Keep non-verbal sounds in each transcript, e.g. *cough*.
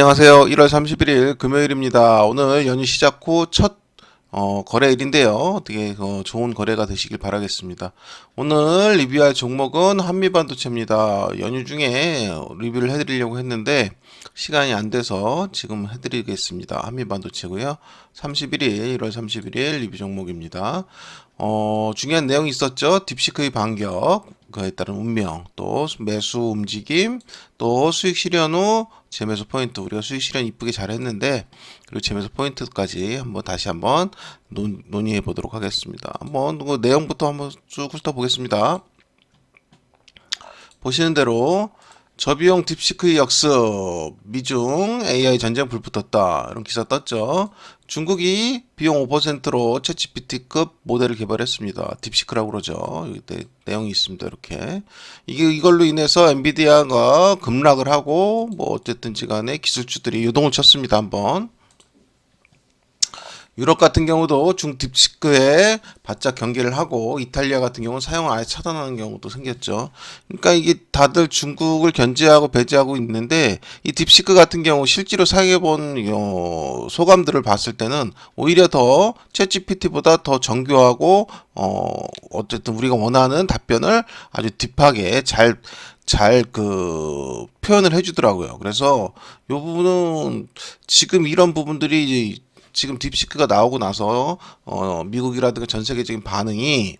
안녕하세요. 1월 31일 금요일입니다. 오늘 연휴 시작 후첫 어, 거래일인데요. 어떻게 어, 좋은 거래가 되시길 바라겠습니다. 오늘 리뷰할 종목은 한미반도체입니다. 연휴 중에 리뷰를 해드리려고 했는데 시간이 안 돼서 지금 해드리겠습니다. 한미반도체고요. 31일, 1월 31일 리뷰 종목입니다. 어, 중요한 내용이 있었죠. 딥시크의 반격, 그에 따른 운명, 또 매수 움직임, 또 수익 실현 후 재매수 포인트 우리가 수익 실현 이쁘게 잘했는데 그리고 재매수 포인트까지 한번 다시 한번 논, 논의해 보도록 하겠습니다. 한번 그 내용부터 한번 쭉 훑어보겠습니다. 보시는 대로 저비용 딥시크의 역습 미중 AI 전쟁 불 붙었다 이런 기사 떴죠. 중국이 비용 5%로 챗GPT급 모델을 개발했습니다. 딥시크라고 그러죠. 여기 내, 내용이 있습니다. 이렇게 이게 이걸로 인해서 엔비디아가 급락을 하고 뭐 어쨌든지 간에 기술주들이 요동을 쳤습니다. 한번 유럽 같은 경우도 중딥시크에 바짝 경계를 하고 이탈리아 같은 경우는 사용을 아예 차단하는 경우도 생겼죠. 그러니까 이게 다들 중국을 견제하고 배제하고 있는데 이 딥시크 같은 경우 실제로 사용해본 어, 소감들을 봤을 때는 오히려 더 챗GPT보다 더 정교하고 어 어쨌든 우리가 원하는 답변을 아주 딥하게 잘 잘그 표현을 해주더라고요. 그래서 요 부분은 지금 이런 부분들이 지금 딥시크가 나오고 나서 어 미국이라든가 전 세계적인 반응이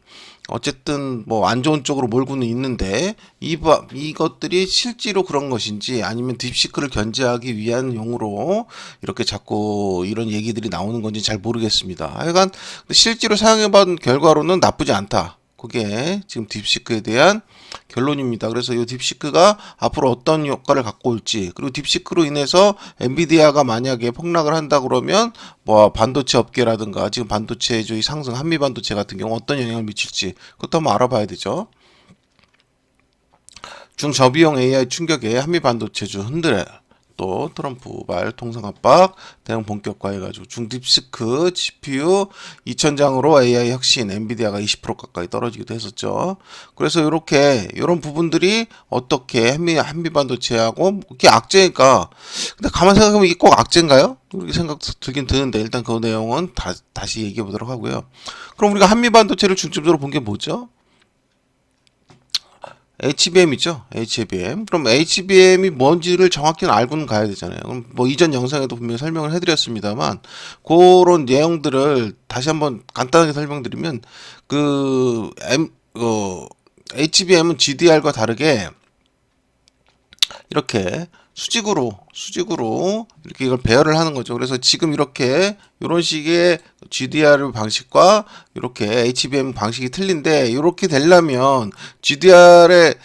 어쨌든 뭐 안 좋은 쪽으로 몰고는 있는데 이 이것들이 실제로 그런 것인지 아니면 딥시크를 견제하기 위한 용으로 이렇게 자꾸 이런 얘기들이 나오는 건지 잘 모르겠습니다. 하여간 실제로 사용해본 결과로는 나쁘지 않다. 그게 지금 딥시크에 대한 결론입니다. 그래서 이 딥시크가 앞으로 어떤 효과를 갖고 올지 그리고 딥시크로 인해서 엔비디아가 만약에 폭락을 한다 그러면 뭐 반도체 업계라든가 지금 반도체주의 상승 한미 반도체 같은 경우 어떤 영향을 미칠지 그것도 한번 알아봐야 되죠. 중저비용 AI 충격에 한미 반도체주 흔들어 또 트럼프 발 통상 압박 대응 본격화 해가지고 중딥시크 GPU 2000장으로 AI 혁신 엔비디아가 20% 가까이 떨어지기도 했었죠. 그래서 이렇게 이런 부분들이 어떻게 한미 한미 반도체하고 이게 악재니까 근데 가만 생각하면 이게 꼭 악재인가요? 그렇게 생각 들긴 드는데 일단 그 내용은 다, 다시 얘기해 보도록 하고요. 그럼 우리가 한미 반도체를 중점적으로 본 게 뭐죠? HBM이죠. HBM. 그럼 HBM이 뭔지를 정확히는 알고는 가야 되잖아요. 그럼 뭐 이전 영상에도 분명히 설명을 해드렸습니다만 그런 내용들을 다시 한번 간단하게 설명드리면 그 M 어, HBM은 GDR과 다르게 이렇게 수직으로 수직으로 이렇게 이걸 배열을 하는 거죠. 그래서 지금 이렇게 이런 식의 GDR 방식과 이렇게 HBM 방식이 틀린데 이렇게 되려면 GDR의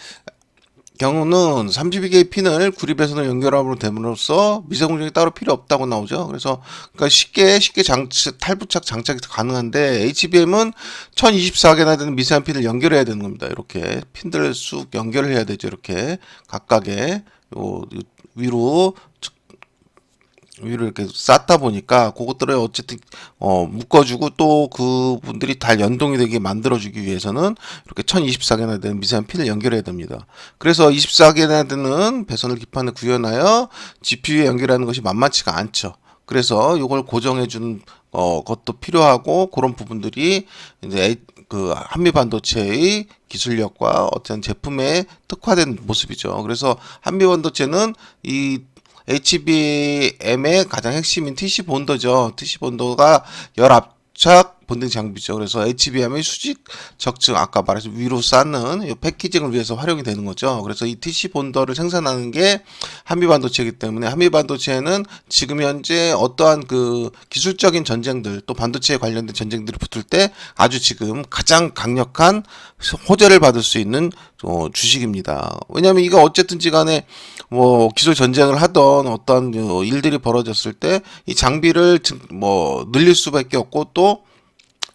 경우는 32개의 핀을 구립해서는 연결함으로 됨으로써 미세 공정이 따로 필요 없다고 나오죠. 그래서 그러니까 쉽게 쉽게 장착 탈부착 장착이 가능한데 HBM은 1024개나 되는 미세한 핀을 연결해야 되는 겁니다. 이렇게 핀들을 쑥 연결을 해야 되죠. 이렇게 각각의 요 위로 위로 이렇게 쌓다 보니까 그것들을 어쨌든 어 묶어주고 또 그분들이 다 연동이 되게 만들어주기 위해서는 이렇게 1024개나 되는 미세한 핀을 연결해야 됩니다. 그래서 24개나 되는 배선을 기판을 구현하여 GPU에 연결하는 것이 만만치가 않죠. 그래서 이걸 고정해 주는 어 것도 필요하고 그런 부분들이 이제 그 한미 반도체의 기술력과 어떤 제품에 특화된 모습이죠. 그래서 한미 반도체는 이 HBM의 가장 핵심인 TC 본더죠. TC 본더가 열압착 본딩 장비죠. 그래서 HBM의 수직 적층 아까 말해서 위로 쌓는 이 패키징을 위해서 활용이 되는 거죠. 그래서 이 TC 본더를 생산하는 게 한미 반도체이기 때문에 한미 반도체는 지금 현재 어떠한 그 기술적인 전쟁들 또 반도체에 관련된 전쟁들이 붙을 때 아주 지금 가장 강력한 호재를 받을 수 있는 어, 주식입니다. 왜냐하면 이거 어쨌든지 간에 뭐 기술 전쟁을 하던 어떤 그 일들이 벌어졌을 때 이 장비를 뭐 늘릴 수밖에 없고 또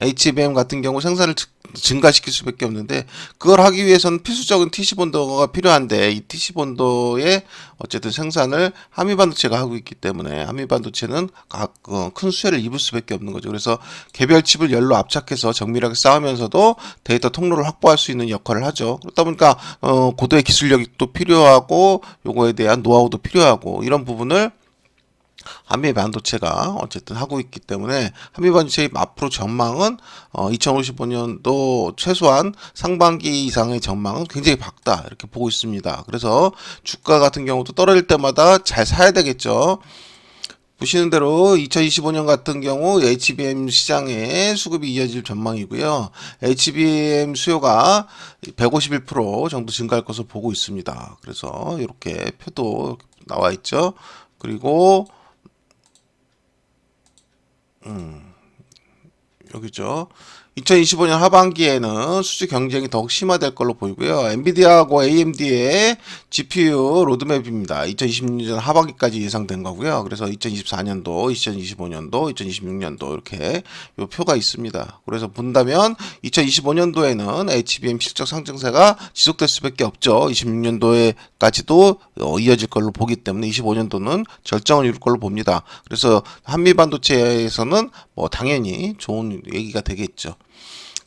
HBM 같은 경우 생산을 증가시킬 수밖에 없는데 그걸 하기 위해서는 필수적인 TC 본도가 필요한데 이 TC 본도의 어쨌든 생산을 한미 반도체가 하고 있기 때문에 한미 반도체는 어, 큰 수혜를 입을 수밖에 없는 거죠. 그래서 개별 칩을 열로 압착해서 정밀하게 쌓으면서도 데이터 통로를 확보할 수 있는 역할을 하죠. 그렇다 보니까 어, 고도의 기술력이 또 필요하고 요거에 대한 노하우도 필요하고 이런 부분을 한미 반도체가 어쨌든 하고 있기 때문에 한미 반도체의 앞으로 전망은 어 2055년도 최소한 상반기 이상의 전망은 굉장히 밝다 이렇게 보고 있습니다. 그래서 주가 같은 경우도 떨어질 때마다 잘 사야 되겠죠. 보시는 대로 2025년 같은 경우 HBM 시장의 수급이 이어질 전망이고요. HBM 수요가 151% 정도 증가할 것으로 보고 있습니다. 그래서 이렇게 표도 나와 있죠. 그리고 여기죠. 2025년 하반기에는 수주 경쟁이 더욱 심화될 걸로 보이고요. 엔비디아하고 AMD의 GPU 로드맵입니다. 2026년 하반기까지 예상된 거고요. 그래서 2024년도, 2025년도, 2026년도 이렇게 요 표가 있습니다. 그래서 본다면 2025년도에는 HBM 실적 상승세가 지속될 수밖에 없죠. 26년도에까지도 어, 이어질 걸로 보기 때문에 25년도는 절정을 이룰 걸로 봅니다. 그래서 한미 반도체에서는 뭐 당연히 좋은 얘기가 되겠죠.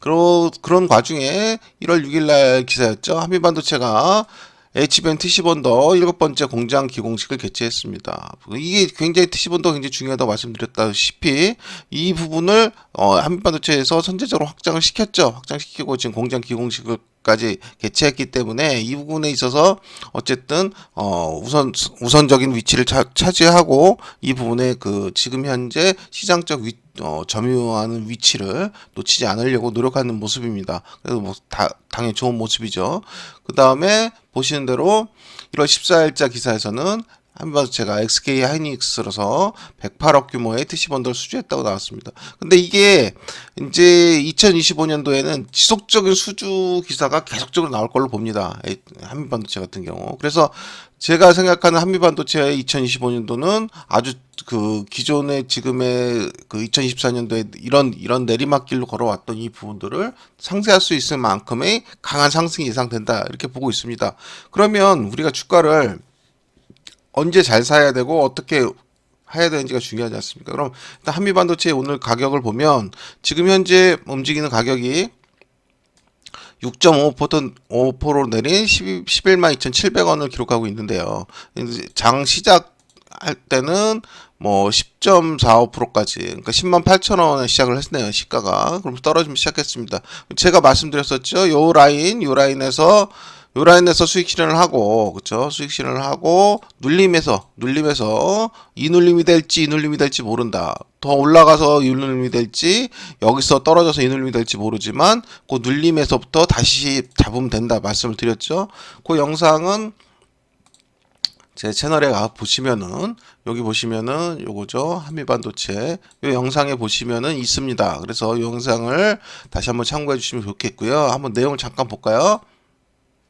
그러, 그런 과중에 1월 6일 날 기사였죠. 한미반도체가 HBM T10원더 일곱 번째 공장 기공식을 개최했습니다. 이게 굉장히 T10원더 굉장히 중요하다고 말씀드렸다시피 이 부분을 어, 한미반도체에서 선제적으로 확장을 시켰죠. 확장시키고 지금 공장 기공식을 까지 개최했기 때문에 이 부분에 있어서 어쨌든 어 우선 우선적인 위치를 차, 차지하고 이 부분에 그 지금 현재 시장적 위, 어, 점유하는 위치를 놓치지 않으려고 노력하는 모습입니다. 그래서 뭐 다, 당연히 좋은 모습이죠. 그 다음에 보시는 대로 1월 14일자 기사에서는 한미반도체가 SK 하이닉스로서 108억 규모의 TC 번들 수주했다고 나왔습니다. 근데 이게 이제 2025년도에는 지속적인 수주 기사가 계속적으로 나올 걸로 봅니다. 한미반도체 같은 경우. 그래서 제가 생각하는 한미반도체의 2025년도는 아주 그 기존의 지금의 그 2024년도에 이런 이런 내리막길로 걸어왔던 이 부분들을 상쇄할 수 있을 만큼의 강한 상승이 예상된다 이렇게 보고 있습니다. 그러면 우리가 주가를 언제 잘 사야 되고 어떻게 해야 되는지가 중요하지 않습니까? 그럼 일단 한미 반도체의 오늘 가격을 보면 지금 현재 움직이는 가격이 6.5%로 내린 11, 11만 2,700원을 기록하고 있는데요. 장 시작할 때는 뭐 10.45%까지 그러니까 10만 8천 원에 시작을 했네요 시가가 그럼 떨어지면 시작했습니다 제가 말씀드렸었죠 요 라인 요 라인에서 요 라인에서 수익 실현을 하고 그쵸? 수익 실현을 하고 눌림에서 눌림에서 이 눌림이 될지 이 눌림이 될지 모른다. 더 올라가서 이 눌림이 될지 여기서 떨어져서 이 눌림이 될지 모르지만 그 눌림에서부터 다시 잡으면 된다 말씀을 드렸죠? 그 영상은 제 채널에 가 보시면은 여기 보시면은 요거죠? 한미반도체. 요 영상에 보시면은 있습니다. 그래서 이 영상을 다시 한번 참고해 주시면 좋겠고요. 한번 내용을 잠깐 볼까요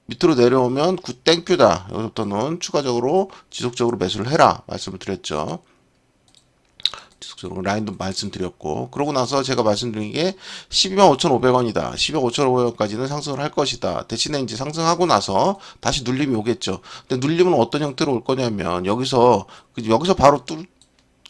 밑으로 내려오면 굿 땡큐다. 여기서부터는 추가적으로 지속적으로 매수를 해라 말씀을 드렸죠. 지속적으로 라인도 말씀드렸고 그러고 나서 제가 말씀드린 게 12만 5,500원이다. 12만 5,500원까지는 상승을 할 것이다. 대신에 이제 상승하고 나서 다시 눌림이 오겠죠. 근데 눌림은 어떤 형태로 올 거냐면 여기서 그 여기서 바로 뚫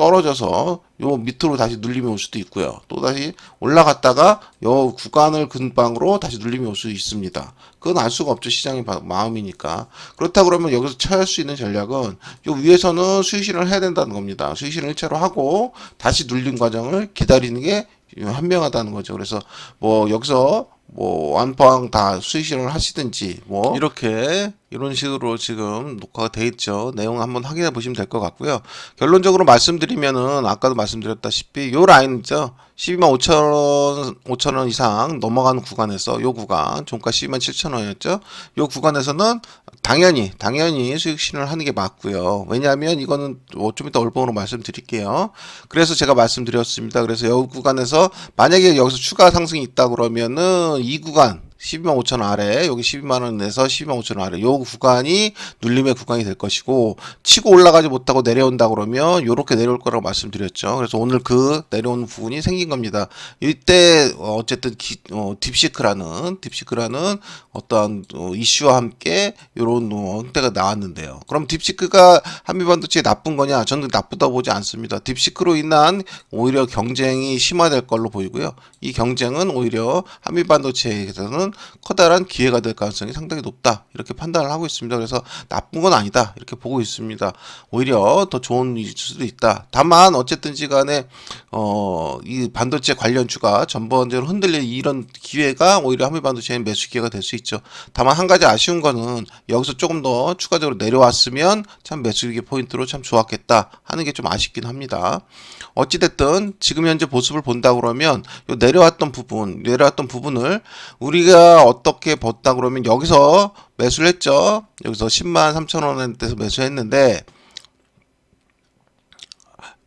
떨어져서 요 밑으로 다시 눌림이 올 수도 있고요. 또 다시 올라갔다가 요 구간을 근방으로 다시 눌림이 올 수 있습니다. 그건 알 수가 없죠. 시장의 마음이니까. 그렇다 그러면 여기서 처할 수 있는 전략은 요 위에서는 수익실을 해야 된다는 겁니다. 수익실을 1차로 하고 다시 눌림 과정을 기다리는 게 현명하다는 거죠. 그래서 뭐 여기서 뭐 완방 다 실현을 하시든지 뭐 이렇게 이런 식으로 지금 녹화가 돼 있죠. 내용 한번 확인해 보시면 될 것 같고요. 결론적으로 말씀드리면은 아까도 말씀드렸다시피 요 라인이죠. 12만 5천 원, 5천 원 이상 넘어가는 구간에서 요 구간 종가 12만 7천 원이었죠. 요 구간에서는 당연히 당연히 수익 실현을 하는 게 맞고요. 왜냐하면 이거는 뭐좀 이따 올봉으로 말씀드릴게요. 그래서 제가 말씀드렸습니다. 그래서 요 구간에서 만약에 여기서 추가 상승이 있다 그러면은 이 구간 12만 5천 원 아래 여기 12만 원에서 12만 5천 원 아래 요 구간이 눌림의 구간이 될 것이고 치고 올라가지 못하고 내려온다 그러면 요렇게 내려올 거라고 말씀드렸죠. 그래서 오늘 그 내려오는 부분이 생긴 겁니다. 이때 어쨌든 기, 어, 딥시크라는 딥시크라는 어떠한 어, 이슈와 함께 요런 어, 형태가 나왔는데요. 그럼 딥시크가 한미반도체에 나쁜 거냐? 저는 나쁘다 보지 않습니다. 딥시크로 인한 오히려 경쟁이 심화될 걸로 보이고요. 이 경쟁은 오히려 한미반도체에서는 커다란 기회가 될 가능성이 상당히 높다. 이렇게 판단을 하고 있습니다. 그래서 나쁜 건 아니다. 이렇게 보고 있습니다. 오히려 더 좋은 일일 수도 있다. 다만 어쨌든지 간에 어, 이 반도체 관련주가 전반적으로 흔들릴 이런 기회가 오히려 한미 반도체는 매수 기회가 될 수 있죠. 다만 한 가지 아쉬운 거는 여기서 조금 더 추가적으로 내려왔으면 참 매수기 포인트로 참 좋았겠다 하는 게 좀 아쉽긴 합니다. 어찌됐든 지금 현재 모습을 본다 그러면 요 내려왔던 부분, 내려왔던 부분을 우리가 어떻게 봤다 그러면 여기서 매수를 했죠. 여기서 10만 3천 원대에서 매수했는데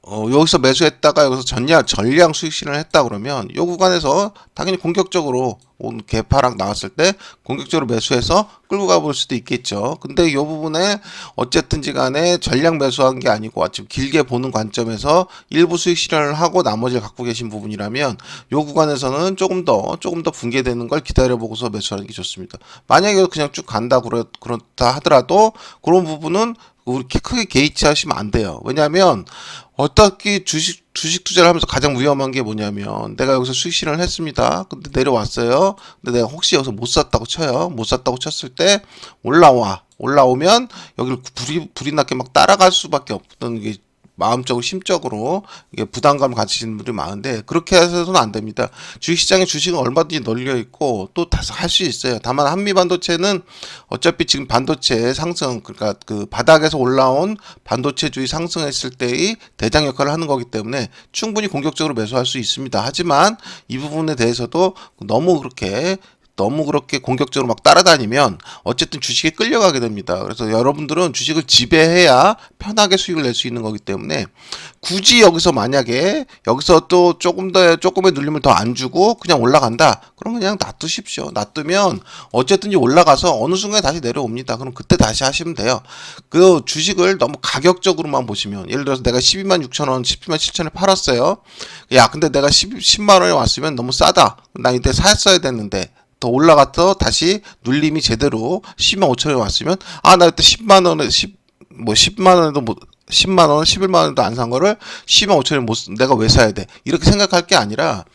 어, 여기서 매수했다가 여기서 전량 전량 수익 실현을 했다 그러면 이 구간에서 당연히 공격적으로 온 개파락 나왔을 때 공격적으로 매수해서 끌고 가볼 수도 있겠죠. 근데 이 부분에 어쨌든지 간에 전량 매수한 게 아니고 지금 길게 보는 관점에서 일부 수익 실현을 하고 나머지를 갖고 계신 부분이라면 이 구간에서는 조금 더 조금 더 붕괴되는 걸 기다려 보고서 매수하는 게 좋습니다. 만약에 그냥 쭉 간다 그렇, 그렇다 하더라도 그런 부분은 우리 크게 개의치 하시면 안 돼요. 왜냐하면 어떻게 주식 주식 투자를 하면서 가장 위험한 게 뭐냐면 내가 여기서 수익 실현을 했습니다. 근데 내려왔어요. 근데 내가 혹시 여기서 못 샀다고 쳐요. 못 샀다고 쳤을 때 올라와. 올라오면 여기를 불이 불이 나게 막 따라갈 수밖에 없던 게 마음적으로 심적으로 부담감을 가지시는 분들이 많은데 그렇게 해서는 안 됩니다. 주식시장에 주식은 얼마든지 널려 있고 또 다 할 수 있어요. 다만 한미 반도체는 어차피 지금 반도체 상승 그러니까 그 바닥에서 올라온 반도체 주의 상승했을 때의 대장 역할을 하는 거기 때문에 충분히 공격적으로 매수할 수 있습니다. 하지만 이 부분에 대해서도 너무 그렇게 너무 그렇게 공격적으로 막 따라다니면 어쨌든 주식에 끌려가게 됩니다. 그래서 여러분들은 주식을 지배해야 편하게 수익을 낼 수 있는 거기 때문에 굳이 여기서 만약에 여기서 또 조금 더 조금의 눌림을 더 안 주고 그냥 올라간다. 그럼 그냥 놔두십시오. 놔두면 어쨌든지 올라가서 어느 순간에 다시 내려옵니다. 그럼 그때 다시 하시면 돼요. 그 주식을 너무 가격적으로만 보시면 예를 들어서 내가 12만 6천 원, 17만 7천에 팔았어요. 야, 근데 내가 10, 10만 원에 왔으면 너무 싸다. 나 이때 샀어야 됐는데 더 올라가서 다시 눌림이 제대로 10만 5천에 왔으면 아 나 그때 10만 원에 10 뭐 10만 원에도 뭐 10만 원, 11만 원도 안 산 거를 10만 5천에 못 쓰- 내가 왜 사야 돼? 이렇게 생각할 게 아니라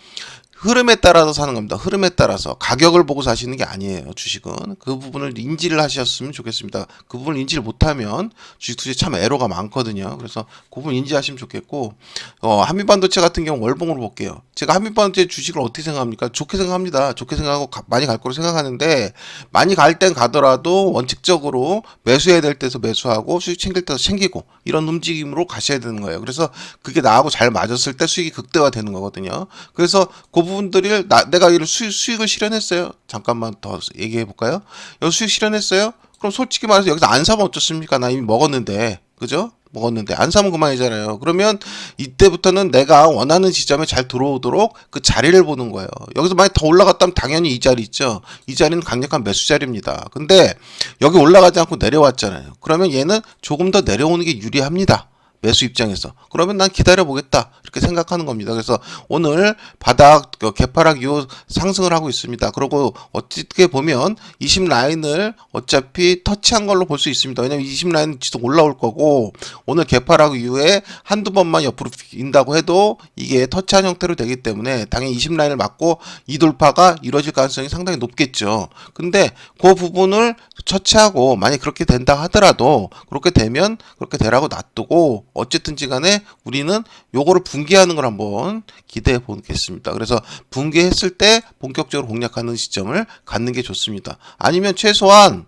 흐름에 따라서 사는 겁니다. 흐름에 따라서 가격을 보고 사시는 게 아니에요. 주식은 그 부분을 인지를 하셨으면 좋겠습니다. 그 부분을 인지를 못하면 주식 투자에 참 애로가 많거든요. 그래서 그 부분 인지하시면 좋겠고 어, 한미반도체 같은 경우 월봉으로 볼게요. 제가 한미반도체 주식을 어떻게 생각합니까? 좋게 생각합니다. 좋게 생각하고 가- 많이 갈 거로 생각하는데 많이 갈 땐 가더라도 원칙적으로 매수해야 될 때서 매수하고 수익 챙길 때서 챙기고 이런 움직임으로 가셔야 되는 거예요. 그래서 그게 나하고 잘 맞았을 때 수익이 극대화되는 거거든요. 그래서 그 부분들을 나, 내가 이 수익, 수익을 실현했어요. 잠깐만 더 얘기해 볼까요? 여기 수익 실현했어요? 그럼 솔직히 말해서 여기서 안 사면 어쩌습니까? 나 이미 먹었는데. 그죠? 먹었는데 안 사면 그만이잖아요. 그러면 이때부터는 내가 원하는 지점에 잘 들어오도록 그 자리를 보는 거예요. 여기서 만약 더 올라갔다면 당연히 이 자리 있죠. 이 자리는 강력한 매수 자리입니다. 근데 여기 올라가지 않고 내려왔잖아요. 그러면 얘는 조금 더 내려오는 게 유리합니다. 매수 입장에서 그러면 난 기다려 보겠다 이렇게 생각하는 겁니다. 그래서 오늘 바닥 그 개파락 이후 상승을 하고 있습니다. 그리고 어떻게 보면 20 라인을 어차피 터치한 걸로 볼 수 있습니다. 왜냐면 20 라인 지속 올라올 거고 오늘 개파락 이후에 한두 번만 옆으로 인다고 해도 이게 터치한 형태로 되기 때문에 당연히 20 라인을 맞고 이 돌파가 이루어질 가능성이 상당히 높겠죠. 근데 그 부분을 처치하고 만약 그렇게 된다 하더라도 그렇게 되면 그렇게 되라고 놔두고 어쨌든지 간에 우리는 요거를 붕괴하는 걸 한번 기대해 보겠습니다. 그래서 붕괴했을 때 본격적으로 공략하는 시점을 갖는 게 좋습니다. 아니면 최소한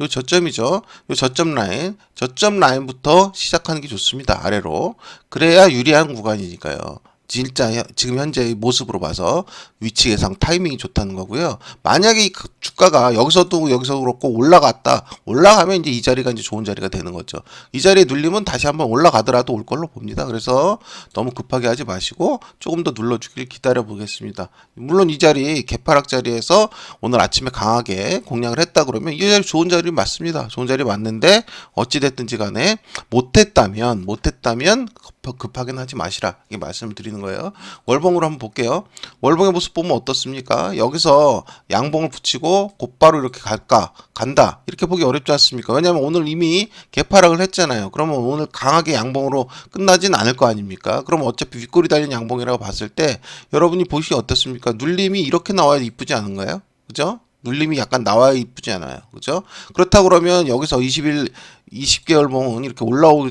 요 저점이죠. 요 저점 라인, 저점 라인부터 시작하는 게 좋습니다. 아래로. 그래야 유리한 구간이니까요. 진짜 현- 지금 현재의 모습으로 봐서 위치 예상 타이밍이 좋다는 거고요. 만약에 이그 주가가 여기서도 여기서 그렇고 올라갔다. 올라가면 이제 이 자리가 이제 좋은 자리가 되는 거죠. 이 자리에 눌리면 다시 한번 올라가더라도 올 걸로 봅니다. 그래서 너무 급하게 하지 마시고 조금 더 눌러주길 기다려 보겠습니다. 물론 이 자리 개파락 자리에서 오늘 아침에 강하게 공략을 했다 그러면 이 자리 좋은 자리 맞습니다. 좋은 자리 맞는데 어찌 됐든지 간에 못했다면 못했다면 급- 급하게는 하지 마시라 이게 말씀을 드리는 거예요. 월봉으로 한번 볼게요. 월봉의 모습 보면 어떻습니까? 여기서 양봉을 붙이고 곧바로 이렇게 갈까 간다 이렇게 보기 어렵지 않습니까? 왜냐하면 오늘 이미 개파락을 했잖아요. 그러면 오늘 강하게 양봉으로 끝나진 않을 거 아닙니까? 그럼 어차피 윗골이 달린 양봉이라고 봤을 때 여러분이 보시기 어떻습니까? 눌림이 이렇게 나와야 이쁘지 않은가요? 그죠? 눌림이 약간 나와야 이쁘지 않아요. 그죠? 그렇다 그러면 여기서 20일, 20개월 봉은 이렇게 올라올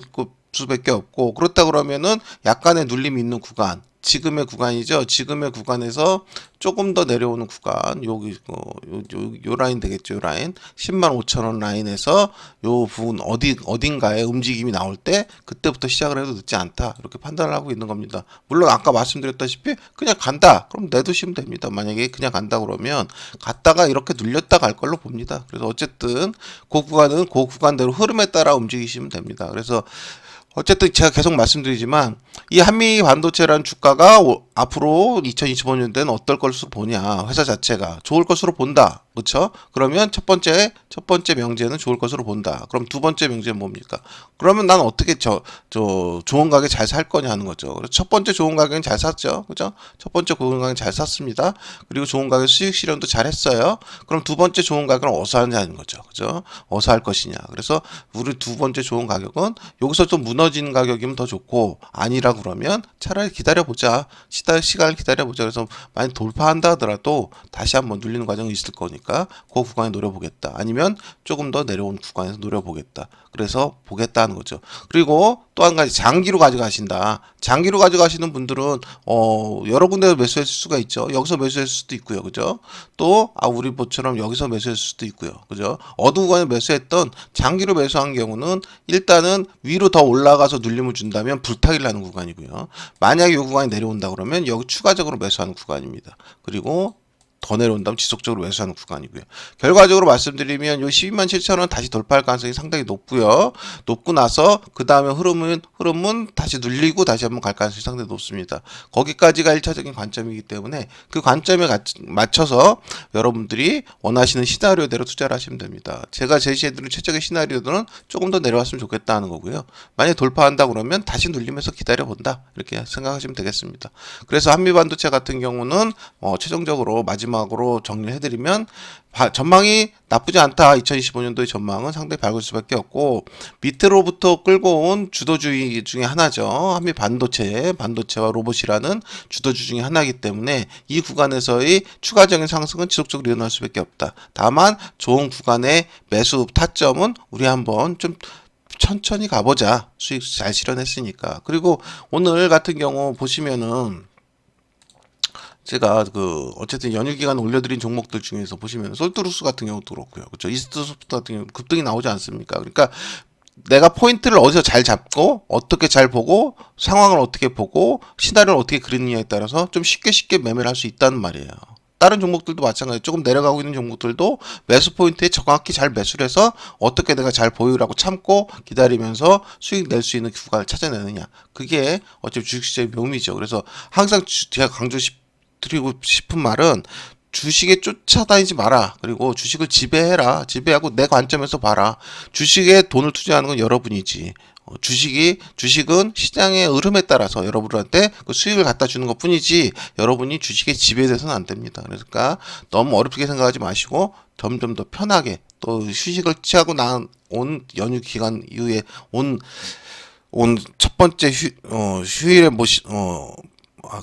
수밖에 없고, 그렇다 그러면은 약간의 눌림이 있는 구간, 지금의 구간이죠. 지금의 구간에서 조금 더 내려오는 구간, 여기, 어, 요, 요, 요 라인 되겠죠. 요 라인. 10만 5천 원 라인에서 요 부분 어디, 어딘가에 움직임이 나올 때, 그때부터 시작을 해도 늦지 않다. 이렇게 판단을 하고 있는 겁니다. 물론 아까 말씀드렸다시피, 그냥 간다. 그럼 내두시면 됩니다. 만약에 그냥 간다 그러면, 갔다가 이렇게 눌렸다 갈 걸로 봅니다. 그래서 어쨌든, 그 구간은 그 구간대로 흐름에 따라 움직이시면 됩니다. 그래서, 어쨌든 제가 계속 말씀드리지만 이 한미 반도체라는 주가가 오- 앞으로 2025년대는 어떨 것으로 보냐 회사 자체가 좋을 것으로 본다 그렇죠 그러면 첫 번째 첫 번째 명제는 좋을 것으로 본다. 그럼 두 번째 명제는 뭡니까? 그러면 난 어떻게 저 저 좋은 가게 잘 살 거냐 하는 거죠. 첫 번째 좋은 가게는 잘 샀죠. 그죠 첫 번째 좋은 가게는 잘 샀습니다. 그리고 좋은 가게 수익 실현도 잘 했어요. 그럼 두 번째 좋은 가격은 어디서 하냐는 거죠. 그죠 어디서 할 것이냐. 그래서 우리 두 번째 좋은 가격은 여기서 좀 무너지는 가격이면 더 좋고 아니라 그러면 차라리 기다려 보자. 시간을 기다려 보자. 그래서 많이 돌파한다 하더라도 다시 한번 눌리는 과정이 있을 거니까 그 구간에 노려보겠다. 아니면 조금 더 내려온 구간에서 노려보겠다. 그래서 보겠다는 거죠. 그리고 또 한 가지 장기로 가져가신다. 장기로 가져가시는 분들은 어 여러 군데서 매수했을 수가 있죠. 여기서 매수했을 수도 있고요. 그죠? 또 아 우리 보처럼 여기서 매수했을 수도 있고요. 그죠? 어느 구간에 매수했던 장기로 매수한 경우는 일단은 위로 더 올라가서 눌림을 준다면 불타기를 하는 구간이고요. 만약에 이 구간이 내려온다 그러면 여기 추가적으로 매수하는 구간입니다. 그리고 더 내려온다면 지속적으로 매수하는 구간이고요. 결과적으로 말씀드리면 요 12만 7천 원 다시 돌파할 가능성이 상당히 높고요. 높고 나서 그 다음에 흐름은 흐름은 다시 눌리고 다시 한번 갈 가능성이 상당히 높습니다. 거기까지가 1차적인 관점이기 때문에 그 관점에 가- 맞춰서 여러분들이 원하시는 시나리오대로 투자를 하시면 됩니다. 제가 제시해드린 최적의 시나리오들은 조금 더 내려왔으면 좋겠다는 거고요. 만약 돌파한다 그러면 다시 눌리면서 기다려 본다 이렇게 생각하시면 되겠습니다. 그래서 한미반도체 같은 경우는 어, 최종적으로 마지막 으로 정리해드리면 바- 전망이 나쁘지 않다. 2025년도의 전망은 상당히 밝을 수밖에 없고 밑으로부터 끌고 온 주도주의 중에 하나죠. 한미 반도체, 반도체와 로봇이라는 주도주 중에 하나이기 때문에 이 구간에서의 추가적인 상승은 지속적으로 일어날 수밖에 없다. 다만 좋은 구간의 매수 타점은 우리 한번 좀 천천히 가보자. 수익 잘 실현했으니까. 그리고 오늘 같은 경우 보시면은 제가 그 어쨌든 연휴 기간 올려드린 종목들 중에서 보시면 솔트루스 같은 경우도 그렇고요. 그렇죠. 이스트소프트 같은 경우 급등이 나오지 않습니까? 그러니까 내가 포인트를 어디서 잘 잡고 어떻게 잘 보고 상황을 어떻게 보고 시나리오를 어떻게 그리느냐에 따라서 좀 쉽게 쉽게 매매를 할 수 있다는 말이에요. 다른 종목들도 마찬가지. 조금 내려가고 있는 종목들도 매수 포인트에 정확히 잘 매수를 해서 어떻게 내가 잘 보유라고 참고 기다리면서 수익 낼 수 있는 구간을 찾아내느냐. 그게 어차피 주식시장의 묘미죠. 그래서 항상 주- 제가 강조 드리고 싶은 말은 주식에 쫓아다니지 마라. 그리고 주식을 지배해라. 지배하고 내 관점에서 봐라. 주식에 돈을 투자하는 건 여러분이지. 어, 주식이 주식은 시장의 흐름에 따라서 여러분한테 그 수익을 갖다 주는 것 뿐이지 여러분이 주식에 지배돼서는 안 됩니다. 그러니까 너무 어렵게 생각하지 마시고 점점 더 편하게 또 휴식을 취하고 난 온 연휴 기간 이후에 온 온 첫 번째 휴, 어, 휴일에 모시, 어, 아,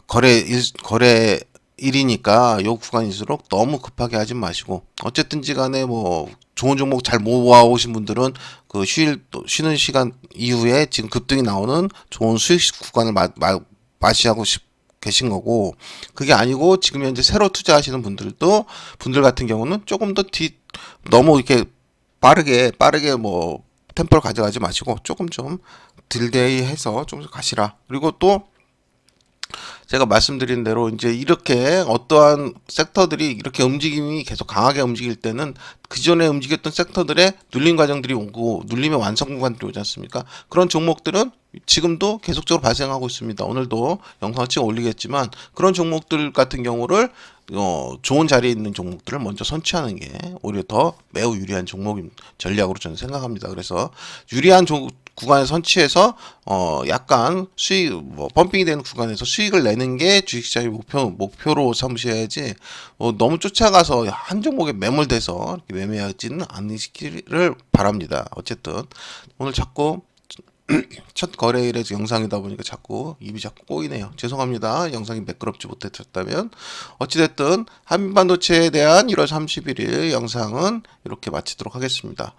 거래 일, 거래 일이니까 요 구간일수록 너무 급하게 하지 마시고 어쨌든지 간에 뭐 좋은 종목 잘 모아 오신 분들은 그또 쉬는 시간 이후에 지금 급등이 나오는 좋은 수익 구간을 마, 마, 마시하고 싶 계신 거고 그게 아니고 지금 현재 새로 투자하시는 분들도 분들 같은 경우는 조금 더 뒤 너무 이렇게 빠르게 빠르게 뭐 템포를 가져가지 마시고 조금 좀 딜데이 해서 좀 가시라. 그리고 또 제가 말씀드린 대로 이제 이렇게 어떠한 섹터들이 이렇게 움직임이 계속 강하게 움직일 때는 그전에 움직였던 섹터들의 눌림 과정들이 오고 눌림의 완성 구간들이 오지 않습니까? 그런 종목들은 지금도 계속적으로 발생하고 있습니다. 오늘도 영상을 찍어 올리겠지만 그런 종목들 같은 경우를 어, 좋은 자리에 있는 종목들을 먼저 선취하는 게 오히려 더 매우 유리한 종목 전략으로 저는 생각합니다. 그래서 유리한 조, 구간에 선취해서 어 약간 수익 뭐 펌핑이 되는 구간에서 수익을 내는 게 주식시장의 목표 목표로 삼으셔야지 어, 너무 쫓아가서 한 종목에 매몰돼서 매매하지는 않으시기를 바랍니다. 어쨌든 오늘 자꾸 *clears throat* 첫 거래일에 영상이다 보니까 자꾸 입이 자꾸 꼬이네요. 죄송합니다. 영상이 매끄럽지 못했다면 어찌됐든 한반도체에 대한 1월 31일 영상은 이렇게 마치도록 하겠습니다.